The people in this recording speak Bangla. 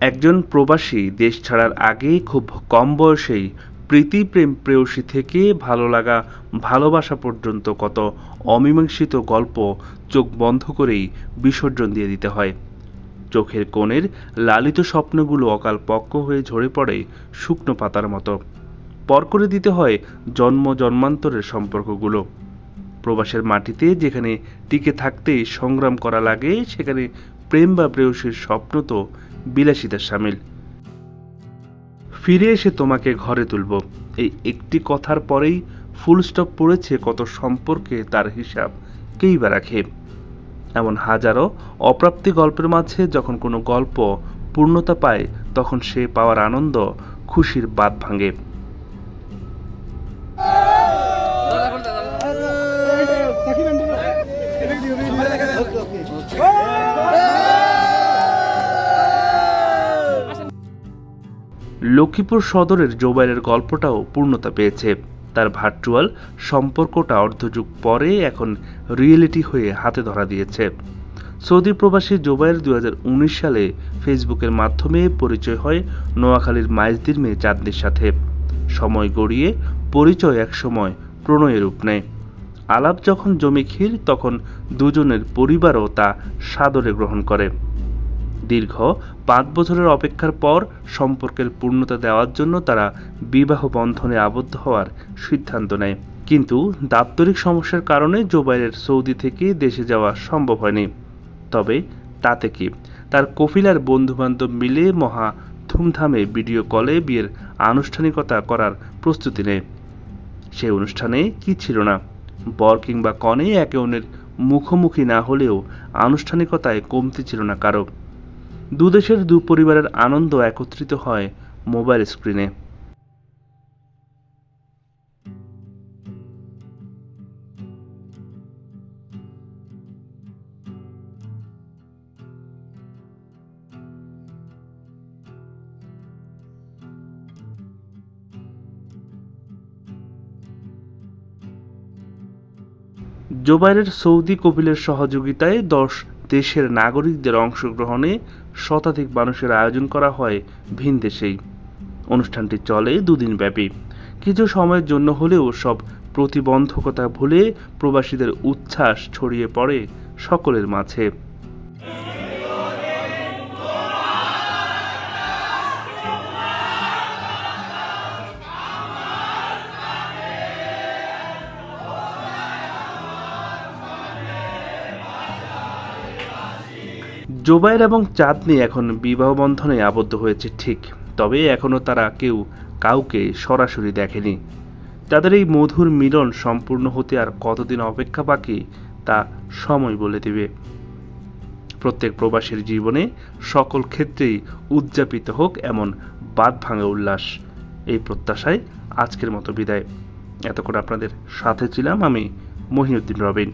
একজন প্রবাসী দেশ ছাড়ার আগে খুব কম বয়সেই প্রীতি প্রেম প্রেয়সী থেকে ভালো লাগা, ভালোবাসা পর্যন্ত কত অমীমাংসিত গল্প চোখ বন্ধ করেই বিসর্জন দিয়ে দিতে হয়। চোখের কোণের লালিত স্বপ্নগুলো অকাল পক্ক হয়ে ঝরে পড়ে শুকনো পাতার মতো। পর করে দিতে হয় জন্ম জন্মান্তরের সম্পর্কগুলো। প্রবাসের মাটিতে যেখানে টিকে থাকতে সংগ্রাম করা লাগে, সেখানে প্রেম বা প্রেয়সীর স্বপ্ন তো বিলাসিতার সামিল। ফিরে এসে তোমাকে ঘরে তুলব। এই একটি কথার পরেই ফুল স্টপ পড়েছে কত সম্পর্কে তার হিসাব। কেই বা রাখে? এমন হাজারো অপ্রাপ্তি গল্পের মাঝে যখন কোনো গল্প পূর্ণতা পায়, তখন সে পাওয়ার আনন্দ খুশির বাদ ভাঙে। লক্ষ্মীপুর সদরের জোবাইরের গল্পটাও পূর্ণতা পেয়েছে। তার ভার্চুয়াল সম্পর্কটা অর্ধযুগ পরে এখন রিয়েলিটি হয়ে হাতে ধরা দিয়েছে। সৌদি প্রবাসী জোবাইর দু হাজার উনিশ সালে ফেসবুকের মাধ্যমে পরিচয় হয় নোয়াখালীর মাইজদির মেয়ে চাঁদনির সাথে। সময় গড়িয়ে পরিচয় একসময় প্রণয়ের রূপ। নেয় আলাপ যখন জমি ক্ষীর, তখন দুজনের পরিবারও তা সাদরে গ্রহণ করে। দীর্ঘ পাঁচ বছরের অপেক্ষার পর সম্পর্কের পূর্ণতা দেওয়ার জন্য তারা বিবাহ বন্ধনে আবদ্ধ হওয়ার সিদ্ধান্ত নেয়। কিন্তু দাপ্তরিক সমস্যার কারণে জোবাইরের সৌদি থেকে দেশে যাওয়া সম্ভব হয়নি। তবে তাতে কি? তার কফিলার বন্ধুবান্ধব মিলে মহা ধুমধামে ভিডিও কলে বিয়ের আনুষ্ঠানিকতা করার প্রস্তুতি নেয়। সেই অনুষ্ঠানে কি ছিল না? বর কিংবা কনে একে অন্যের মুখোমুখি না হলেও আনুষ্ঠানিকতায় কমতি ছিল না কারও। দুদেশের দু পরিবারের আনন্দ একত্রিত হয় মোবাইল স্ক্রিনে। জোবাইরের সৌদি কপিলের সহযোগিতায় দশ দেশের নাগরিকদের অংশগ্রহণে শতাধিক মানুষের আয়োজন করা হয় ভিন দেশেই। অনুষ্ঠানটি চলে দুদিন ব্যাপী। কিছু সময়ের জন্য হলেও সব প্রতিবন্ধকতা ভুলে প্রবাসীদের উচ্ছ্বাস ছড়িয়ে পড়ে সকলের মাঝে। জোবাইর এবং চাঁদনি এখন বিবাহ বন্ধনে আবদ্ধ হয়েছে, ঠিক। তবে এখনও তারা কেউ কাউকে সরাসরি দেখেনি। তাদের এই মধুর মিলন সম্পূর্ণ হতে আর কতদিন অপেক্ষা বাকি, তা সময় বলে দেবে। প্রত্যেক প্রবাসীর জীবনে সকল ক্ষেত্রেই উদযাপিত হোক এমন বাদ ভাঙা উল্লাস। এই প্রত্যাশায় আজকের মতো বিদায়। এতক্ষণ আপনাদের সাথে ছিলাম আমি মহিউদ্দিন রবিন।